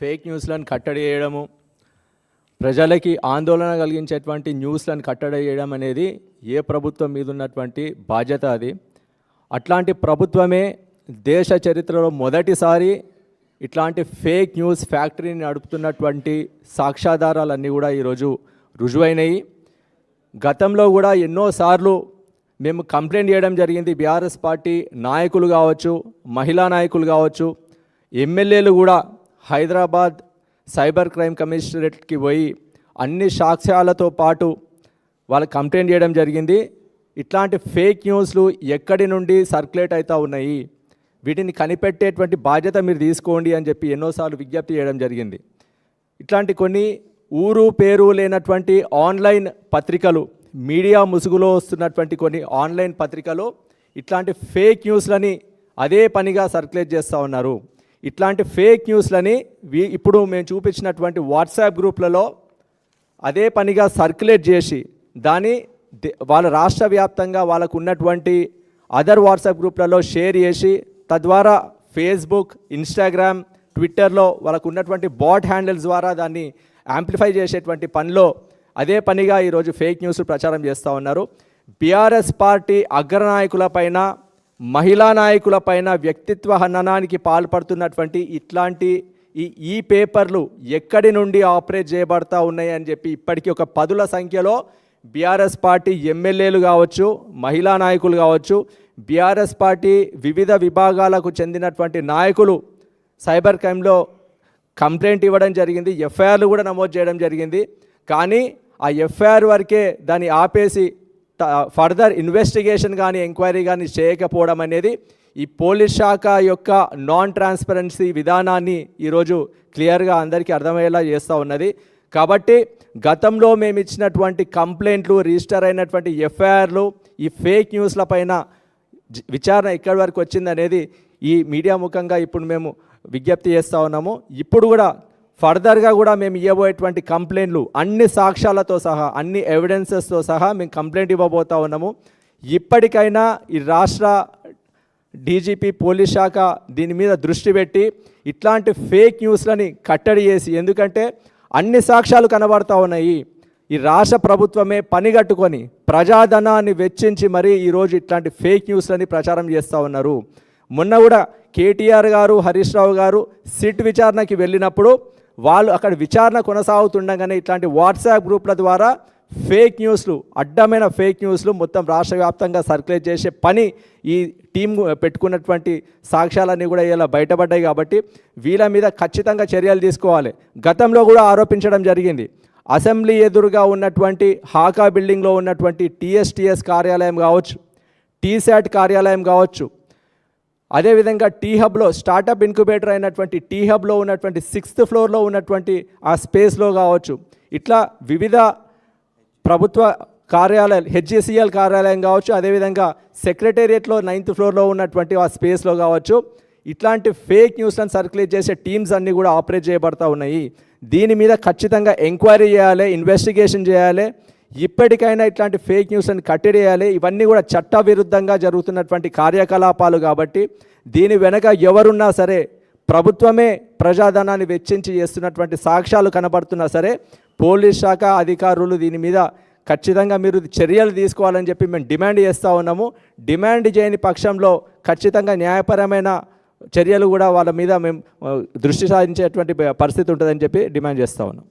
Fake న్యూస్లను కట్టడి చేయడము ప్రజలకి ఆందోళన కలిగించేటువంటి న్యూస్లను కట్టడి చేయడం అనేది ఏ ప్రభుత్వం మీద ఉన్నటువంటి బాధ్యత అది. అట్లాంటి ప్రభుత్వమే దేశ చరిత్రలో మొదటిసారి ఇట్లాంటి ఫేక్ న్యూస్ ఫ్యాక్టరీని నడుపుతున్నటువంటి సాక్ష్యాధారాలన్నీ కూడా ఈరోజు రుజువైనవి గతంలో కూడా ఎన్నోసార్లు మేము కంప్లైంట్ చేయడం జరిగింది. బీఆర్ఎస్ పార్టీ నాయకులు కావచ్చు మహిళా నాయకులు కావచ్చు ఎమ్మెల్యేలు కూడా హైదరాబాద్ సైబర్ క్రైమ్ కమిషనరేట్కి పోయి అన్ని సాక్ష్యాలతో పాటు వాళ్ళు కంప్లైంట్ చేయడం జరిగింది. ఇట్లాంటి ఫేక్ న్యూస్లు ఎక్కడి నుండి సర్క్యులేట్ అవుతూ ఉన్నాయి? వీటిని కనిపెట్టేటువంటి బాధ్యత మీరు తీసుకోండి అని చెప్పి ఎన్నోసార్లు విజ్ఞప్తి చేయడం జరిగింది. ఇట్లాంటి కొన్ని ఊరు పేరు లేనటువంటి ఆన్లైన్ పత్రికలు మీడియా ముసుగులో వస్తున్నటువంటి కొన్ని ఆన్లైన్ పత్రికలు ఇట్లాంటి ఫేక్ న్యూస్లని అదే పనిగా సర్క్యులేట్ చేస్తూ ఉన్నారు. ఇట్లాంటి ఫేక్ న్యూస్లని ఇప్పుడు మేము చూపించినటువంటి వాట్సాప్ గ్రూప్లలో అదే పనిగా సర్క్యులేట్ చేసి దాన్ని దే- వాళ్ళ రాష్ట్ర వ్యాప్తంగా వాళ్ళకు ఉన్నటువంటి అదర్ వాట్సాప్ గ్రూప్లలో షేర్ చేసి తద్వారా ఫేస్బుక్ ఇన్స్టాగ్రామ్ ట్విట్టర్లో వాళ్ళకు ఉన్నటువంటి బాట్ హ్యాండిల్స్ ద్వారా దాన్ని యాంప్లిఫై చేసేటువంటి పనిలో అదే పనిగా ఈరోజు ఫేక్ న్యూస్ ప్రచారం చేస్తూ ఉన్నారు. బీఆర్ఎస్ పార్టీ అగ్రనాయకులపైన మహిళా నాయకులపైన వ్యక్తిత్వ హననానికి పాల్పడుతున్నటువంటి ఇట్లాంటి ఈ ఈ పేపర్లు ఎక్కడి నుండి ఆపరేట్ చేయబడతా ఉన్నాయి అని చెప్పి ఇప్పటికీ ఒక పదుల సంఖ్యలో బీఆర్ఎస్ పార్టీ ఎమ్మెల్యేలు కావచ్చు మహిళా నాయకులు కావచ్చు బీఆర్ఎస్ పార్టీ వివిధ విభాగాలకు చెందినటువంటి నాయకులు సైబర్ క్రైమ్లో కంప్లైంట్ ఇవ్వడం జరిగింది ఎఫ్ఐఆర్లు కూడా నమోదు చేయడం జరిగింది. కానీ ఆ ఎఫ్ఐఆర్ వరకే దాన్ని ఆపేసి ఫర్దర్ ఇన్వెస్టిగేషన్ కానీ ఎంక్వైరీ కానీ చేయకపోవడం అనేది ఈ పోలీస్ శాఖ యొక్క నాన్ ట్రాన్స్పరెన్సీ విధానాన్ని ఈరోజు క్లియర్గా అందరికీ అర్థమయ్యేలా చేస్తూ ఉన్నది. కాబట్టి గతంలో మేము ఇచ్చినటువంటి కంప్లైంట్లు రిజిస్టర్ అయినటువంటి ఎఫ్ఐఆర్లు ఈ ఫేక్ న్యూస్ల పైన విచారణ ఎక్కడి వరకు వచ్చింది అనేది ఈ మీడియా ముఖంగా ఇప్పుడు మేము విజ్ఞప్తి చేస్తూ ఉన్నాము. ఇప్పుడు కూడా ఫర్దర్గా కూడా మేము ఇవ్వబోయేటువంటి కంప్లైంట్లు అన్ని సాక్ష్యాలతో సహా అన్ని ఎవిడెన్సెస్తో సహా మేము కంప్లైంట్ ఇవ్వబోతా ఉన్నాము. ఇప్పటికైనా ఈ రాష్ట్ర డీజీపీ పోలీస్ శాఖ దీని మీద దృష్టి పెట్టి ఇట్లాంటి ఫేక్ న్యూస్లని కట్టడి చేసి ఎందుకంటే అన్ని సాక్ష్యాలు కనబడతా ఉన్నాయి. ఈ రాష్ట్ర ప్రభుత్వమే పనిగట్టుకొని ప్రజాధనాన్ని వెచ్చించి మరీ ఈరోజు ఇట్లాంటి ఫేక్ న్యూస్లని ప్రచారం చేస్తూ ఉన్నారు. మొన్న కూడా కేటీఆర్ గారు హరీష్ రావు గారు సిట్ విచారణకి వెళ్ళినప్పుడు వాళ్ళు అక్కడ విచారణ కొనసాగుతుండగానే ఇట్లాంటి వాట్సాప్ గ్రూప్ల ద్వారా ఫేక్ న్యూస్లు అడ్డమైన ఫేక్ న్యూస్లు మొత్తం రాష్ట్ర వ్యాప్తంగా సర్క్యులేట్ చేసే పని ఈ టీం పెట్టుకున్నటువంటి సాక్ష్యాలన్నీ కూడా ఇలా బయటపడ్డాయి కాబట్టి వీళ్ళ మీద ఖచ్చితంగా చర్యలు తీసుకోవాలి. గతంలో కూడా ఆరోపించడం జరిగింది. అసెంబ్లీ ఎదురుగా ఉన్నటువంటి హాకా బిల్డింగ్లో ఉన్నటువంటి టీఎస్టీఎస్ కార్యాలయం కావచ్చు టీశాట్ కార్యాలయం కావచ్చు అదేవిధంగా టీ హబ్లో స్టార్టప్ ఇన్క్యుబేటర్ అయినటువంటి టీ హబ్లో ఉన్నటువంటి సిక్స్త్ ఫ్లోర్లో ఉన్నటువంటి ఆ స్పేస్లో కావచ్చు. ఇట్లా వివిధ ప్రభుత్వ కార్యాలయాలు హెచ్జిసిఎల్ కార్యాలయం కావచ్చు అదేవిధంగా సెక్రటేరియట్లో నైన్త్ ఫ్లోర్లో ఉన్నటువంటి ఆ స్పేస్లో కావచ్చు. ఇట్లాంటి ఫేక్ న్యూస్లను సర్క్యులేట్ చేసే టీమ్స్ అన్నీ కూడా ఆపరేట్ చేయబడతా ఉన్నాయి. దీని మీద ఖచ్చితంగా ఎంక్వైరీ చేయాలి ఇన్వెస్టిగేషన్ చేయాలి. ఇప్పటికైనా ఇట్లాంటి ఫేక్ న్యూస్ని కట్టడేయాలి. ఇవన్నీ కూడా చట్టవిరుద్ధంగా జరుగుతున్నటువంటి కార్యకలాపాలు కాబట్టి దీని వెనక ఎవరున్నా సరే ప్రభుత్వమే ప్రజాధనాన్ని వెచ్చించి చేస్తున్నటువంటి సాక్ష్యాలు కనబడుతున్నా సరే పోలీస్ శాఖ అధికారులు దీని మీద ఖచ్చితంగా మీరు చర్యలు తీసుకోవాలని చెప్పి మేము డిమాండ్ చేస్తూ ఉన్నాము. డిమాండ్ చేయని పక్షంలో ఖచ్చితంగా న్యాయపరమైన చర్యలు కూడా వాళ్ళ మీద మేము దృష్టి సారించేటువంటి పరిస్థితి ఉంటుందని చెప్పి డిమాండ్ చేస్తూ ఉన్నాం.